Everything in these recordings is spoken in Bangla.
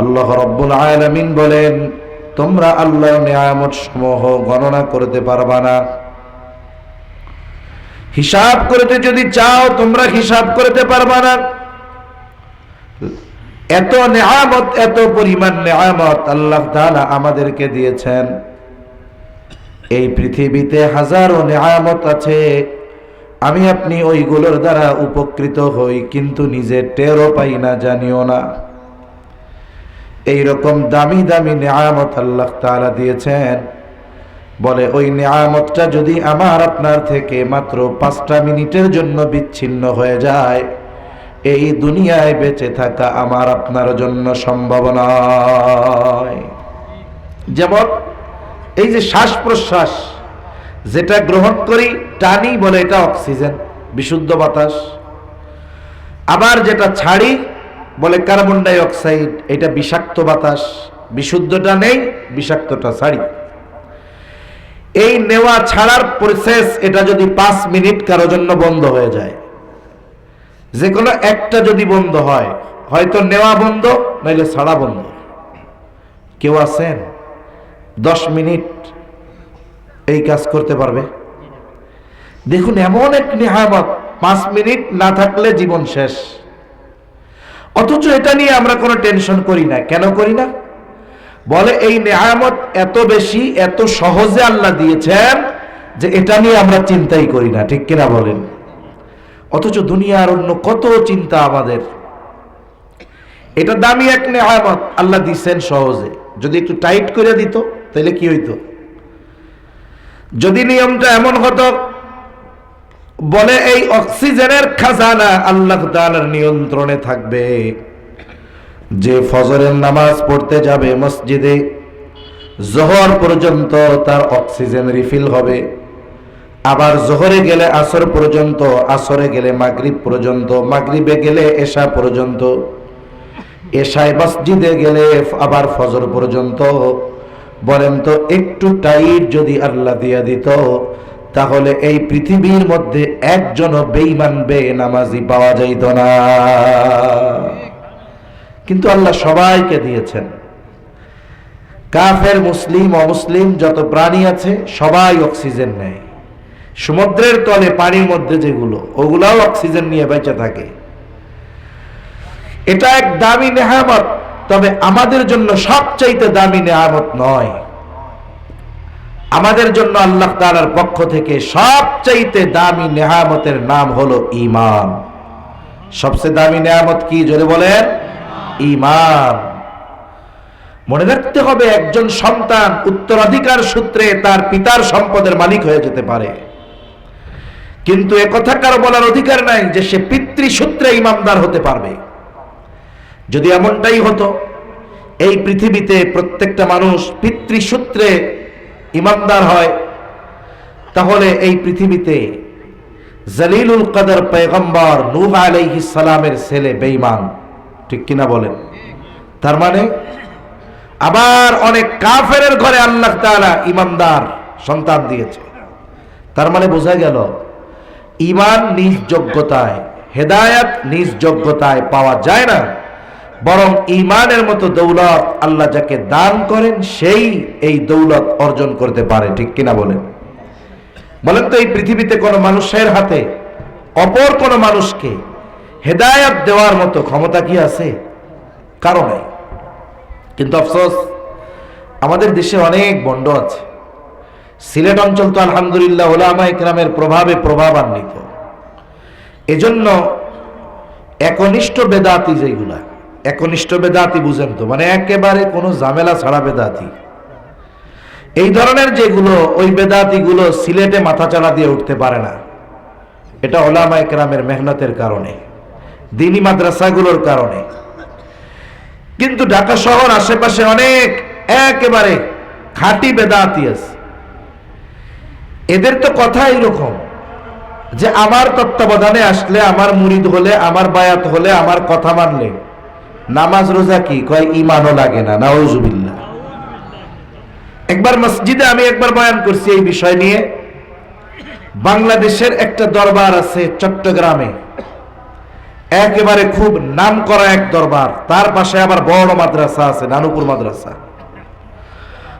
আল্লাহ রব্বুল আলামিন বলেন, তোমরা আল্লাহ নিয়ামত সমূহ গণনা করতে পারবা না। হিসাব করতে যদি চাও, তোমরা হিসাব করতে পারবা না। এত নেয়ামত, এত পরিমাণ নেয়ামত আল্লাহ তাআলা আমাদেরকে দিয়েছেন। এই পৃথিবীতে হাজারো নেয়ামত আছে। আমি আপনি ওইগুলোর দ্বারা উপকৃত হই, কিন্তু নিজে টেরও পাই না, জানিও না। এই রকম দামি দামি নেয়ামত আল্লাহ তাআলা দিয়েছেন। বলে ওই নেয়ামতটা যদি আমার আপনার থেকে মাত্র পাঁচটা মিনিটের জন্য বিচ্ছিন্ন হয়ে যায়, এই দুনিয়ায় বেঁচে থাকা আমার আপনার জন্য সম্ভব নয়। যেমন এই যে শ্বাস প্রশ্বাস যেটা গ্রহণ করি, টানি বলে এটা অক্সিজেন, বিশুদ্ধ বাতাস। আবার যেটা ছাড়ি বলে কার্বন ডাই অক্সাইড এটা বিষাক্ত বাতাস, বিশুদ্ধটা নেই, বিষাক্তটা ছাড়ি। এই নেওয়া ছাড়ার প্রসেস এটা যদি পাঁচ মিনিট কারও জন্য বন্ধ হয়ে যায়। যে কোনো একটা যদি বন্ধ হয়, হয়তো নেওয়া বন্ধ, নাইলে ছাড়া বন্ধ। কেউ আছেন? দশ মিনিট এই কাজ করতে পারবে? দেখুন, এমন এক নেহামত পাঁচ মিনিট না থাকলে জীবন শেষ। অথচ এটা নিয়ে আমরা কোনো টেনশন করি না। কেন করি না? বলে, এই নেয়ামত এত বেশি, এত সহজে আল্লাহ দিয়েছেন যে এটা নিয়ে আমরা চিন্তাই করি না। ঠিক কিনা বলেন? অথচ দুনিয়ার অন্য কত চিন্তা আমাদের। এটা দামি এক নেহামত আল্লাহ দিচ্ছেন সহজে। যদি একটু টাইট করে দিত, তাহলে কি হইতো? যদি নিয়মটা এমন হতো বলে, এই অক্সিজেনের খাজানা আল্লাহ তাআলার নিয়ন্ত্রণে থাকবে। যে ফজরের নামাজ পড়তে যাবে মসজিদে, জহর পর্যন্ত তার অক্সিজেন রিফিল হবে। আবার জোহরে গেলে আসর পর্যন্ত, আসরে গেলে মাগরিব পর্যন্ত, মাগরিবে গেলে এশা পর্যন্ত, এশায় মসজিদে গেলে আবার ফজর পর্যন্ত। বলেন, তো একটু টাইট যদি আল্লাহ দিয়া দিত, তাহলে এই পৃথিবীর মধ্যে একজনও বেঈমান বে নামাজি পাওয়া যাইত না। কিন্তু আল্লাহ সবাইকে দিয়েছেন। কাফের, মুসলিম, অমুসলিম, যত প্রাণী আছে, সবাই অক্সিজেন নেয়। সমুদ্রের তলে, পানির মধ্যে যেগুলো, ওগুলাও অক্সিজেন নিয়ে বেঁচে থাকে। এটা এক দামি নেহামত, তবে আমাদের জন্য সবচাইতে দামি নেহামত নয়। আমাদের জন্য আল্লাহ তাআলার পক্ষ থেকে সবচাইতে দামি নেহামতের নাম হলো ঈমান। সবচেয়ে দামি নেয়ামত কি? জোরে বলেন, ঈমান। মনে রাখতে হবে, একজন সন্তান উত্তরাধিকার সূত্রে তার পিতার সম্পদের মালিক হয়ে যেতে পারে। কিন্তু একথা কারও বলার অধিকার নাই যে সে পিতৃসূত্রে ইমামদার হতে পারবে। যদি এমনটাই হতো, এই পৃথিবীতে প্রত্যেকটা মানুষ পিতৃসূত্রে ইমানদার হয়, তাহলে এই পৃথিবীতে জালিলুল কাদের পেগম্বর নূহ আলাইহিস সালামের ছেলে বেঈমান, ঠিক কিনা বলেন? তার মানে আবার অনেক কাফেরের ঘরে আল্লাহ তাআলা ইমানদার সন্তান দিয়েছে। তার মানে বোঝা গেল ইমান নিজ যোগ্যতায়, হেদায়াত নিজ যোগ্যতায় পাওয়া যায় না। বরং ইমানের মতো দৌলত আল্লাহ যাকে দান করেন, সেই এই দৌলত অর্জন করতে পারে, ঠিক কিনা বলেন? বলেন তো, এই পৃথিবীতে কোনো মানুষের হাতে অপর কোনো মানুষকে হেদায়ত দেওয়ার মতো ক্ষমতা কি আছে? কারও নাই। কিন্তু আফসোস, আমাদের দেশে অনেক বন্ড আছে। সিলেট অঞ্চল তো আলহামদুলিল্লাহ ওলামা ইকরামের প্রভাবে প্রভাবান্বিত। এজন্য একনিষ্ঠ বেদাতি যেগুলা একনিষ্ঠ বেদাতি বুঝেন তো মানে একেবারে কোনো ঝামেলা ছাড়া বেদাতি। এই ধরনের যেগুলো ওই বেদাতি গুলো সিলেটে মাথা চালা দিয়ে উঠতে পারে না, এটা ওলামা একরামের মেহনতের কারণে, দিনী মাদ্রাসাগুলোর কারণে। কিন্তু ঢাকা শহর আশেপাশে অনেক একেবারে খাঁটি বেদাতি আছে। এদের তো কথা এইরকম যে, আমার তত্ত্বাবধানে আসলে আমার মুরিদ হলে, আমার বায়াত হলে, আমার কথা মানলে নামাজ রোজা কি? কয় ইমানও লাগে না নাউজুবিল্লাহ একবার মসজিদে আমি একবার বয়ান করছি এই বিষয় নিয়ে। বাংলাদেশের একটা দরবার আছে চট্টগ্রামে। একেবারে খুব নাম করা এক দরবার। তার পাশে আবার বড় মাদ্রাসা আছে, নানুপুর মাদ্রাসা।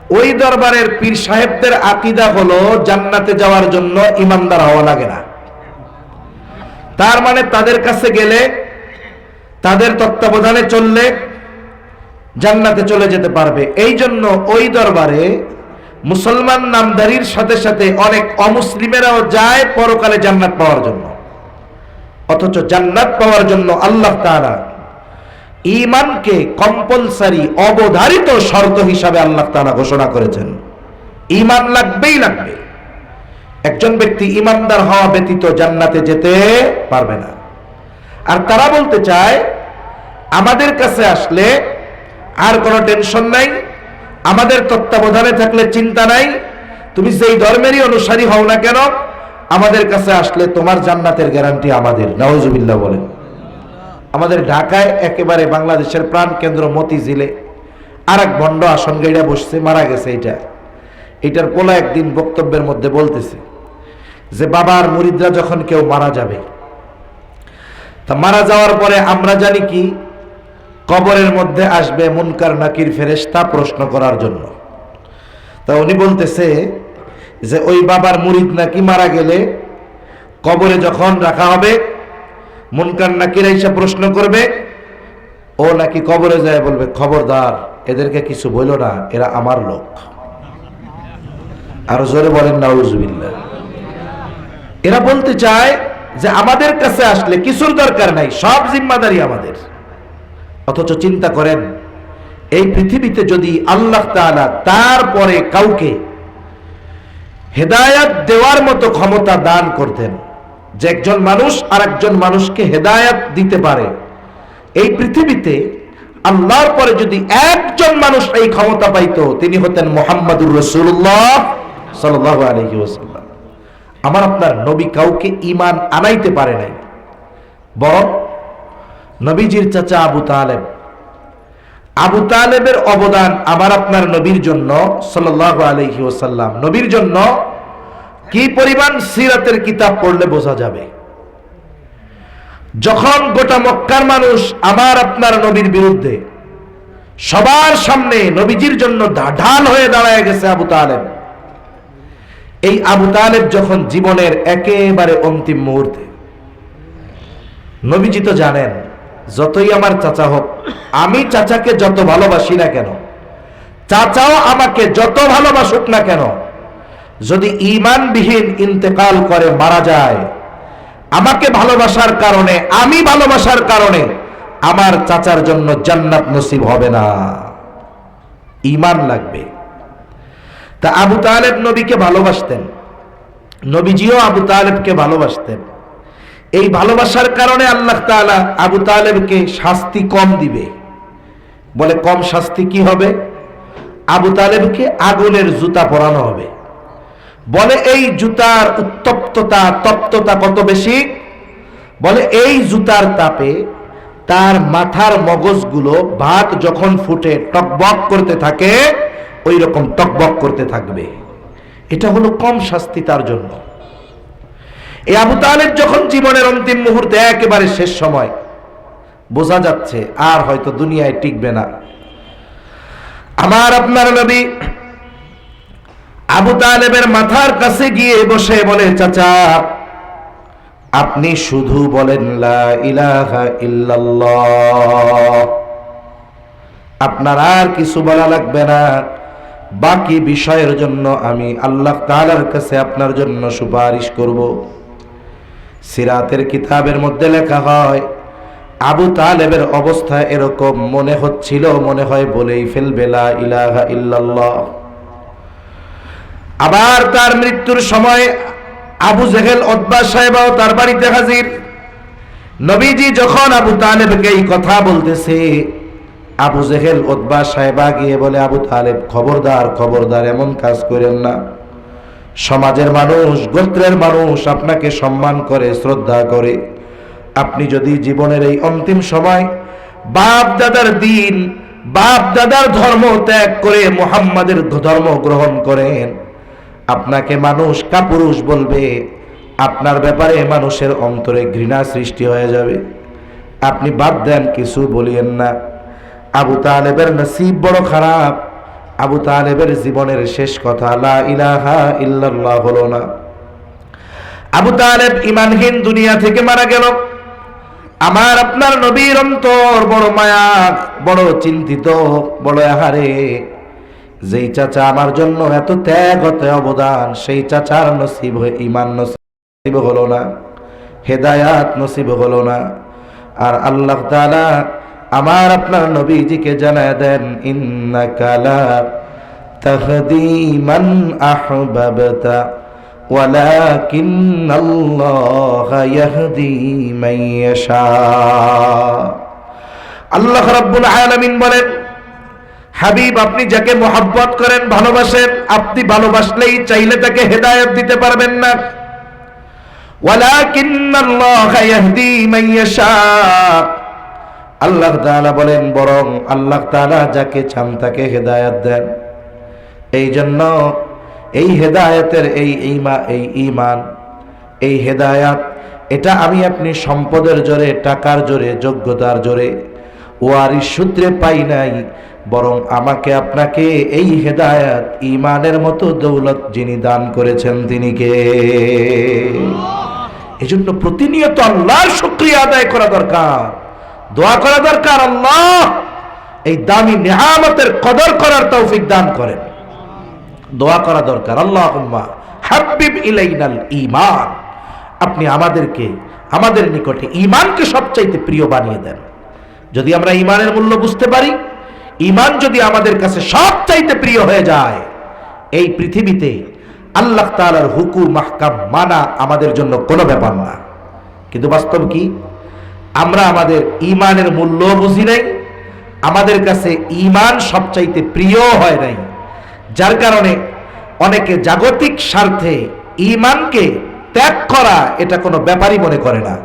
ওই দরবারের পীর সাহেবদের আকিদা হলো জান্নাতে যাওয়ার জন্য ইমানদার হওয়া লাগে না। তার মানে তাদের কাছে গেলে তাদের তত্ত্বাবধানে চললে জান্নাতে চলে যেতে পারবে। এই জন্য ওই দরবারে মুসলমান নামদারির সাথে সাথে অনেক অমুসলিমেরাও যায় পরকালে জান্নাত পাওয়ার জন্য। অথচ জান্নাত পাওয়ার জন্য আল্লাহ তাআলা ইমানকে কম্পালসারি অবধারিত শর্ত হিসাবে আল্লাহ তাআলা ঘোষণা করেছেন। ইমান লাগবেই লাগবে। একজন ব্যক্তি ইমানদার হওয়া ব্যতীত জান্নাতে যেতে পারবে না। আর তারা বলতে চায়, আমাদের কাছে আসলে আর কোনো টেনশন নাই, আমাদের তত্ত্বাবধানে থাকলে চিন্তা নাই, তুমি যেই ধর্মেরই অনুসারী হও না কেন, আমাদের কাছে আসলে তোমার জান্নাতের গ্যারান্টি আমাদের। নওয়াজুবিল্লাহ বলেন। আমাদের ঢাকায় একেবারে বাংলাদেশের প্রাণ কেন্দ্র মতিঝিলে। আর এক ভণ্ড আসন গাইড়া বসছে, মারা গেছে এটা। এটার পোলা একদিন বক্তব্যের মধ্যে বলতেছে যে, বাবার মুরিদরা যখন কেউ মারা যাবে তা মারা যাওয়ার পরে আমরা জানি কি? কবরের মধ্যে আসবে মুনকার নাকির ফেরেশতা প্রশ্ন করার জন্য। তা উনি বলতেছে যে, ওই বাবার মুরিদ নাকি মারা গেলে কবরে যখন রাখা হবে, মুনকার নাকির এসে প্রশ্ন করবে, ও নাকি কবরে যায় বলবে, খবরদার, এদেরকে কিছু বইল না, এরা আমার লোক। আর জোরে বলেন, নাউজুবিল্লাহ। এরা বলতে চায় যে আমাদের কাছে আসলে কিছুর দরকার নাই, সব জিম্মাদারি আমাদের। অথচ চিন্তা করেন, এই পৃথিবীতে যদি আল্লাহ তাআলা তারপরে কাউকে হেদায়াত দেওয়ার মতো ক্ষমতা দান করতেন, যে একজন মানুষ আর একজন মানুষকে হেদায়াত দিতে পারে, এই পৃথিবীতে আল্লাহর পরে যদি একজন মানুষ এই ক্ষমতা পাইতো, তিনি হতেন মোহাম্মদুর রসুল্লাহ সাল্লাহ আলহি ওসাল্লাম আমার আপনার নবী কাউকে ইমান আনাইতে পারে নাই। বরং নবীজির চাচা আবু তালেব, আবু তালেবের অবদান আমার আপনার নবীর জন্য সাল্লাহ আলহি ওসাল্লাম নবীর জন্য কি পরিমাণ সিরাতের কিতাব পড়লে বোঝা যাবে? যখন গোটা মক্কার মানুষ আমার আপনার নবীর বিরুদ্ধে সবার সামনে নবীজির জন্য ঢাল হয়ে দাঁড়ায় গেছে আবু তালেব এই আবু তালেব যখন জীবনের একেবারে অন্তিম মুহূর্তে, নবীজি তো জানেন, যতই আমার চাচা হোক, আমি চাচাকে যত ভালোবাসি না কেন, চাচাও আমাকে যত ভালোবাসুক না কেন, যদি ইমানবিহীন ইন্তেকাল করে মারা যায়, আমাকে ভালোবাসার কারণে, আমি ভালোবাসার কারণে, আমার চাচার জন্য জান্নাত নসিব হবে না। ইমান লাগবে। তা আবু তালেব নবীকে ভালোবাসতেন। নবীজিও আবু তালেবকে ভালোবাসতেন। এই ভালোবাসার কারণে আল্লাহ তাআলা আবু তালেবকে শাস্তি কম দিবে। বলে কম শাস্তি কি হবে? আবু তালেবকে আগুনের জুতা পরানো হবে। বলে এই জুতার উত্তপ্ততা, তপ্ততা কত বেশি? বলে এই জুতার তাপে তার মাথার মগজগুলো ভাত যখন ফুটে টকবক করতে থাকে ওই রকম টকবক করতে থাকবে। এটা হলো কম শাস্তি তার জন্য। এই আবু তালেব যখন জীবনের অন্তিম মুহূর্তে একেবারে শেষ সময়, বোঝা যাচ্ছে আর হয়তো দুনিয়ায় টিকবে না। আমার আপনার নবী আবু তালেবের মাথার কাছে গিয়ে বসে বলে, চাচা, আপনি শুধু বলেন আপনার আর কিছু বলা লাগবে না। বাকি বিষয়ের জন্য আমি আল্লাহ তাআলার কাছে আপনার জন্য সুপারিশ করব। সিরাতের কিতাবের মধ্যে লেখা হয়, আবু তালেবের অবস্থা এরকম মনে হচ্ছিল, মনে হয় বলেই ফেলবে ইলাহা ইল্লাল্লাহ। আবার তার মৃত্যুর সময় আবু জেহেল অদ্বা সাহেবাও তার বাড়িতে হাজির। নবীজি যখন আবু তালেবকে এই কথা বলতেছে আবু জেহেল ওতবা সাহেবা গিয়ে বলে, আবু তালেব, খবরদার খবরদার, এমন কাজ করেন না। সমাজের মানুষ, গোত্রের মানুষ আপনাকে সম্মান করে, শ্রদ্ধা করে। আপনি যদি জীবনের এই অন্তিম সময় বাপ দাদার দিন, বাপ দাদার ধর্ম ত্যাগ করে মুহাম্মাদের ধর্ম গ্রহণ করেন, আপনাকে মানুষ কাপুরুষ বলবে, আপনার ব্যাপারে মানুষের অন্তরে ঘৃণা সৃষ্টি হয়ে যাবে। আপনি বাদ দেন, কিছু বলিয়েন না। আবু তালেবের নসিব বড় খারাপ। আবু তালেবের জীবনের শেষ কথা, লা ইলাহা ইল্লাল্লাহ হলো না। আবু তালেব ইমানহীন দুনিয়া থেকে মারা গেল। আমার, আপনার নবীর অন্তর বড় মায়া, বড় চিন্তিত, বড় আহারে। যেই চাচা আমার জন্য এত ত্যাগ অবদান, সেই চাচার নসিব হয়ে, ইমান নসিব হলো না। হেদায়াত নসিব হলো না। আর আল্লাহ তাআলা আমার আপনার নবীজিকে জানায় দেন ইন্নাকালা তাহদি মান আহবাবতা ولكن الله يهدي من يشاء আল্লাহ রাব্বুল আলামিন বলেন হাবিব আপনি যাকে মোহাব্বত করেন ভালোবাসেন আপনি ভালোবাসলেই চাইলে তাকে হেদায়েত দিতে পারবেন না ওয়ালাকিন্নাল্লাহ ইয়াহদি মান ইয়াশা আল্লাহ তাআলা বলেন, বরং আল্লাহ তাআলা যাকে চান তাকে হেদায়েত দেন। এই জন্য এই হেদায়েতের এই ইমা, এই ইমান এই হেদায়াত, এটা আমি আপনি সম্পদের জোরে, টাকার জোরে, যোগ্যতার জোরে ওয়ারিস সূত্রে পাই নাই, বরং আমাকে আপনাকে এই হেদায়াত ইমানের মতো দৌলত যিনি দান করেছেন তিনি কে? এই জন্য প্রতিনিয়ত আল্লাহর শুক্রিয়া আদায় করা দরকার। দোয়া করা দরকার, আল্লাহ। এই দামি নেহামতের কদর করার তৌফিক দান করেন। দোয়া করা দরকার আল্লাহ হাবিব ইলাইনাল ইমান আপনি আমাদেরকে, আমাদের নিকটে ইমানকে সবচাইতে প্রিয় বানিয়ে দেন। যদি আমরা ইমানের মূল্য বুঝতে পারি ইমান যদি আমাদের কাছে সবচাইতে প্রিয় হয়ে যায়, এই পৃথিবীতে আল্লাহ তাআলার হুকুম, মাহকাম, মানা আমাদের জন্য কোনো ব্যাপার না। কিন্তু বাস্তব কি? আমরা আমাদের ইমানের মূল্য বুঝি নাই, আমাদের কাছে ইমান সবচাইতে প্রিয় হয় নাই। যার কারণে অনেকে জাগতিক স্বার্থে ইমানকে ত্যাগ করা এটা কোনো ব্যাপারই মনে করে না।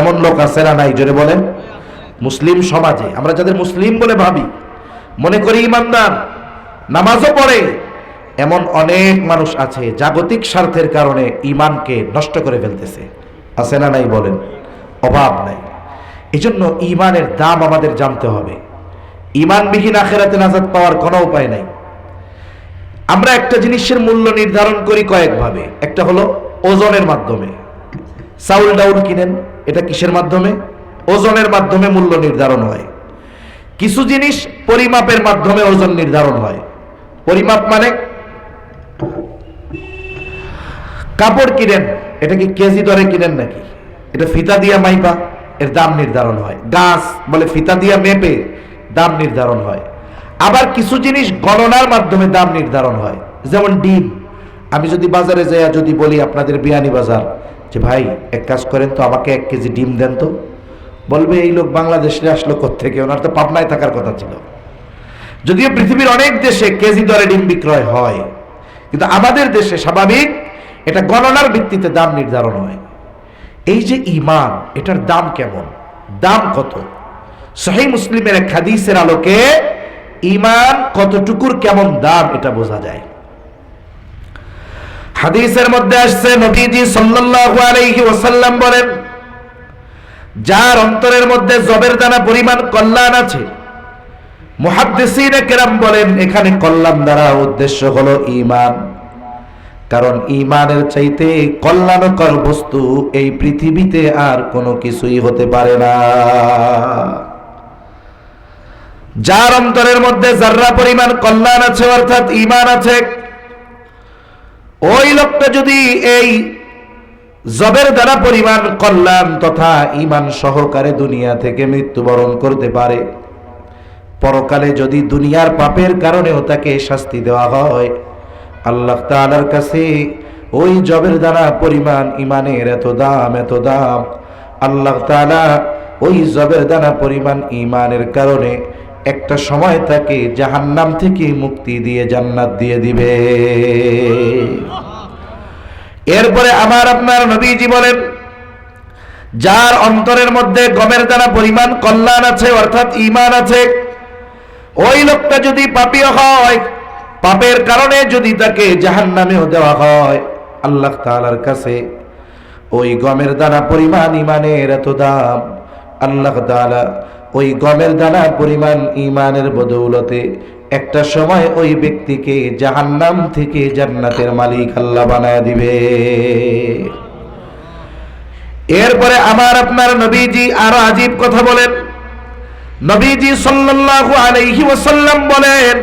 এমন লোক আছে না নাই, জোরে বলেন। মুসলিম সমাজে, আমরা যাদের মুসলিম বলে ভাবি, মনে করি ইমানদার নামাজও পড়ে, এমন অনেক মানুষ আছে জাগতিক স্বার্থের কারণে ইমানকে নষ্ট করে ফেলতেছে। আছে না নাই বলেন? অভাব নাই। এই জন্য ইমানের দাম আমাদের জানতে হবে। ইমানবিহীন আখেরাতে নাজাদ পাওয়ার কোনো উপায় নাই। আমরা একটা জিনিসের মূল্য নির্ধারণ করি কয়েকভাবে। একটা হলো ওজনের মাধ্যমে। চাউল ডাউল কিনেন, এটা কিসের মাধ্যমে? ওজনের মাধ্যমে মূল্য নির্ধারণ হয়। কিছু জিনিস পরিমাপের মাধ্যমে ওজন নির্ধারণ হয়। পরিমাপ মানে কাপড় কিনেন, এটা কি কেজি দরে কিনেন নাকি? এটা ফিতা দিয়া মাইপা। এর দাম নির্ধারণ হয়। গাছ বলে ফিতা দিয়া মেপে দাম নির্ধারণ হয়। আবার কিছু জিনিস গণনার মাধ্যমে দাম নির্ধারণ হয়। যেমন ডিম। আমি যদি বাজারে যাই যদি বলি আপনাদের বিয়ানি বাজার, যে ভাই, এক কাজ করেন তো আমাকে এক কেজি ডিম দেন তো। বলবে, এই লোক বাংলাদেশে আসলো থেকে ওনার তো পাবনায় থাকার কথা ছিল। যদিও পৃথিবীর অনেক দেশে কেজি দরে ডিম বিক্রয় হয়, কিন্তু আমাদের দেশে স্বাভাবিক এটা গণনার ভিত্তিতে দাম নির্ধারণ হয়। এই যে ইমান এটার দাম কেমন? দাম কত? সহি মুসলিমের এক হাদিসের আলোকে ইমান কতটুকুর কেমন দাম এটা বোঝা যায়। হাদিসের মধ্যে আসছে, নবীজি সাল্লাল্লাহু আলাইহি ওয়াসাল্লাম বলেন, যার অন্তরের মধ্যে জবের দানা পরিমাণ কল্যাণ আছে মুহাদ্দিসিন কেরাম বলেন, এখানে কল্যাণ দ্বারা উদ্দেশ্য হলো ইমান কারণ ইমানের চাইতে কল্যাণকর বস্তু এই পৃথিবীতে আর কোনো কিছুই হতে পারে না। যার অন্তরের মধ্যে যার্রা পরিমাণ কল্যাণ আছে, অর্থাৎ ইমান আছে, ওই লোকটা যদি এই জবের দ্বারা পরিমাণ কল্যাণ তথা ইমান সহকারে দুনিয়া থেকে মৃত্যুবরণ করতে পারে, পরকালে যদি দুনিয়ার পাপের কারণেও তাকে শাস্তি দেওয়া হয় আল্লাহ তালার কাছে ওই জবের দ্বারা পরিমাণ ইমানের এত দাম এত দাম। আল্লাহ তালা ওই জবের দ্বারা পরিমাণ ইমানের কারণে একটা সময় তাকে জাহান্নাম থেকে মুক্তি দিয়ে জান্নাত দিয়ে দিবে। এরপরে আমার আপনার নবীজি বলেন, যার অন্তরের মধ্যে গমের দ্বারা পরিমাণ কল্যাণ আছে, অর্থাৎ ইমান আছে, ওই লোকটা যদি পাপীয় হয় পাপের কারণে যদি তাকে জাহান নামেও দেওয়া হয়, আল্লাহ তালার কাছে ওই গমের দানা পরিমাণ ইমানের এত দাম। আল্লাহ তাআলা ওই গমের দানা পরিমাণ ইমানের বদৌলতে একটা সময় ওই ব্যক্তিকে জাহান্নাম থেকে জান্নাতের মালিক আল্লাহ বানায় দিবে। এরপরে আমার আপনার নবীজি আরও আজীব কথা বলেন। নবীজি সাল্লাল্লাহু আলাইহি ওয়াসাল্লাম বলেন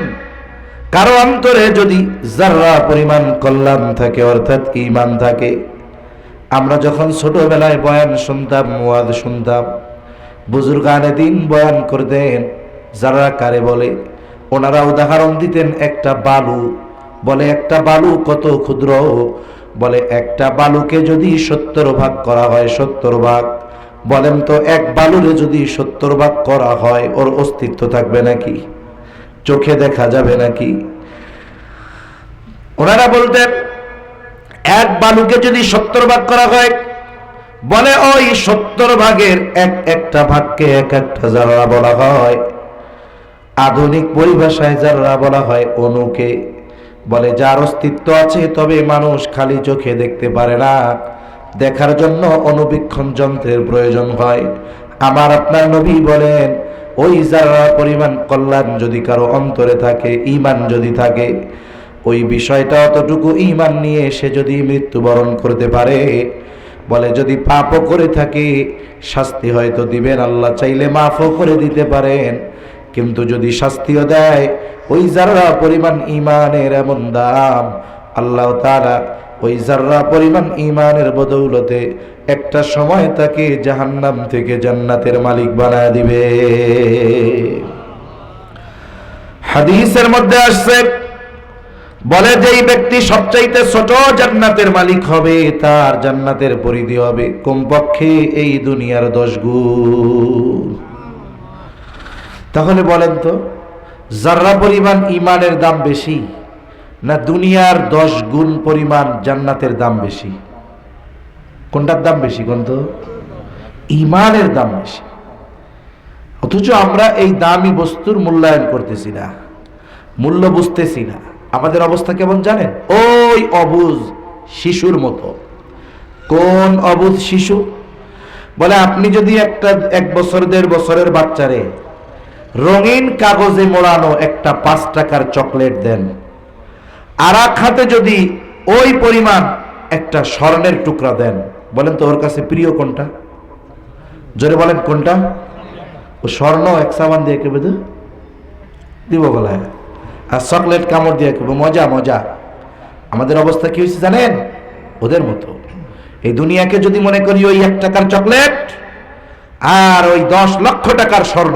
কারও অন্তরে যদি জাররা পরিমাণ কল্যাণ থাকে, অর্থাৎ ইমান থাকে, আমরা যখন ছোটবেলায় বয়ান শুনতাম মুয়াদ শুনতাম, বুজুর্গানে দিন বয়ান করতেন, যারা কারে বলে, ওনারা উদাহরণ দিতেন, একটা বালু, বলে, একটা বালু কত ক্ষুদ্র? বলে, একটা বালুকে যদি সত্তর ভাগ করা হয়, সত্তর ভাগ। বলেন তো, এক বালুরে যদি সত্তর ভাগ করা হয়, ওর অস্তিত্ব থাকবে নাকি? চোখে দেখা যাবে নাকি? ওনারা বলতেন এক বালুকে যদি সত্তর ভাগ করা হয়, বলে ওই সত্তর ভাগের এক একটা ভাগকে এক একটা জাররা বলা হয়, আধুনিক পরিভাষায় যারা বলা হয় অনুকে, বলে যার অস্তিত্ব আছে তবে মানুষ খালি চোখে দেখতে পারে না। দেখার জন্য অনুবীক্ষণ যন্ত্রের প্রয়োজন হয়। আমার আপনার নবী বলেন ওই যারা পরিমাণ কল্যাণ যদি কারও অন্তরে থাকে ইমান যদি থাকে, ওই বিষয়টা অতটুকু ইমান নিয়ে সে যদি মৃত্যুবরণ করতে পারে, বলে যদি পাপও করে থাকে, শাস্তি হয়তো দিবেন আল্লাহ, চাইলে মাফও করে দিতে পারেন। কিন্তু যদি শাস্তিও দেয়, ওই যারা পরিমাণ ইমানের এমন দাম, আল্লাহ তারা ওই যার্রা পরিমাণ ইমানের বদৌলতে একটা সময় তাকে জাহান্নাম থেকে জান্নাতের মালিক বানায় দিবে। হাদিসের মধ্যে আসছে, বলে যেই ব্যক্তি সবচাইতে ছোট জান্নাতের মালিক হবে, তার জান্নাতের পরিধি হবে কমপক্ষে এই দুনিয়ার দশ গুণ। তাহলে বলেন তো, যার্রা পরিমাণ ইমানের দাম বেশি না দুনিয়ার দশ গুণ পরিমাণ জান্নাতের দাম বেশি? কোনটার দাম বেশি কোন ইমানের দাম বেশি। অথচ আমরা এই দামি বস্তুর মূল্যায়ন করতেছি না। মূল্য বুঝতেছি না। আমাদের অবস্থা কেমন জানেন? ওই অবুজ শিশুর মতো। কোন অবুজ শিশু? বলে আপনি যদি একটা এক বছর, দেড় বছরের বাচ্চারে রঙিন কাগজে মোড়ানো একটা পাঁচ টাকার চকলেট দেন আর এক হাতে যদি ওই পরিমাণ একটা স্বর্ণের টুকরা দেন, বলেন তো ওর কাছে প্রিয় কোনটা? জোরে বলেন কোনটা? ও স্বর্ণ এক সাবান দিয়ে কেবে তো দিব গলায়। আর চকলেট কামড় দিয়ে কেবে মজা মজা। আমাদের অবস্থা কি হয়েছে জানেন? ওদের মতো। এই দুনিয়াকে যদি মনে করি ওই এক টাকার চকলেট আর ওই দশ লক্ষ টাকার স্বর্ণ,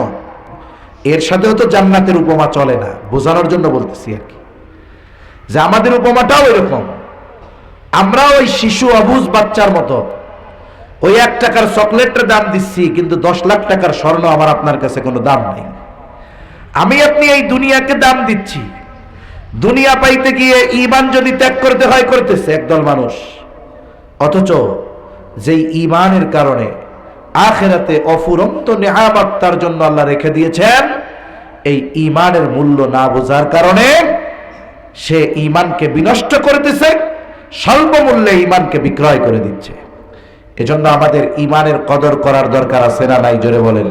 এর সাথেও তো জান্নাতের উপমা চলে না। বোঝানোর জন্য বলতেছি আর কি। যে আমাদের উপমাটাও এরকম। আমরা ওই শিশু অবুজ বাচ্চার মতো। ওই এক টাকার চকলেটের দাম দিচ্ছি, কিন্তু দশ লাখ টাকার স্বর্ণ আমার আপনার কাছে কোনো দাম নেই। আমি আপনি এই দুনিয়াকে দাম দিচ্ছি। দুনিয়া পাইতে গিয়ে ইমান যদি ত্যাগ করতে হয়, করতেছে একদল মানুষ। অথচ যেই ইমানের কারণে আখেরাতে অফুরন্ত নেহামত তার জন্য আল্লাহ রেখে দিয়েছেন, এই ইমানের মূল্য না বোঝার কারণে সে ইমানকে বিনষ্ট করতেছে স্বল্প মূল্যে ইমানকে বিক্রয় করে দিচ্ছে। এজন্য আমাদের ইমানের কদর করার দরকার আছে না নাই? জোরে বলেন।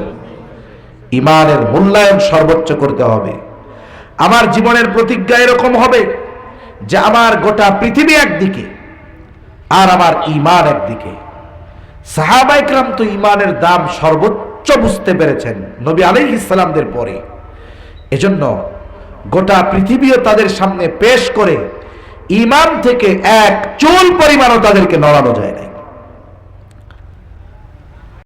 ইমানের মূল্যায়ন সর্বোচ্চ করতে হবে। আমার জীবনের প্রতিজ্ঞা এরকম হবে যে আমার গোটা পৃথিবী একদিকে আর আমার ইমান একদিকে। সাহাবাইকরাম তো ইমানের দাম সর্বোচ্চ বুঝতে পেরেছেন নবী আলী ইসলামদের পরে। এজন্য গোটা পৃথিবীও তাদের সামনে পেশ করে, ইমান থেকে এক চুল পরিমাণও তাদেরকে নড়ানো যায় নাই।